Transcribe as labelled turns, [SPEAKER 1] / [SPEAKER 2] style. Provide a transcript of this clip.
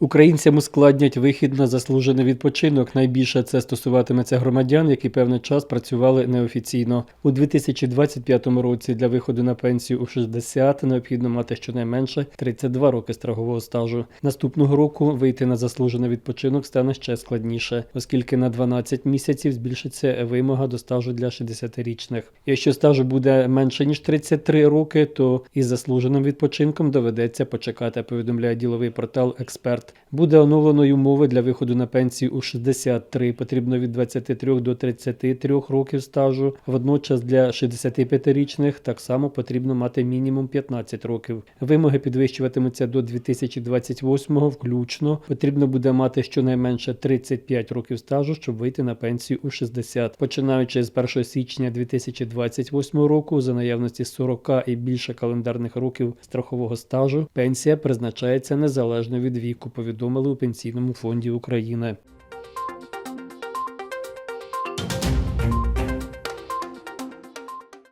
[SPEAKER 1] Українцям ускладнять вихід на заслужений відпочинок. Найбільше це стосуватиметься громадян, які певний час працювали неофіційно. У 2025 році для виходу на пенсію у 60 необхідно мати щонайменше 32 роки страхового стажу. Наступного року вийти на заслужений відпочинок стане ще складніше, оскільки на 12 місяців збільшиться вимога до стажу для 60-річних. Якщо стажу буде менше ніж 33 роки, то із заслуженим відпочинком доведеться почекати. Повідомляє діловий портал Експерт. Буде оновленою умови для виходу на пенсію у 63. Потрібно від 23 до 33 років стажу. Водночас для 65-річних так само потрібно мати мінімум 15 років. Вимоги підвищуватимуться до 2028 включно. Потрібно буде мати щонайменше 35 років стажу, щоб вийти на пенсію у 60. Починаючи з 1 січня 2028 року, за наявності 40 і більше календарних років страхового стажу, пенсія призначається незалежно від віку, повідомили у Пенсійному фонді України.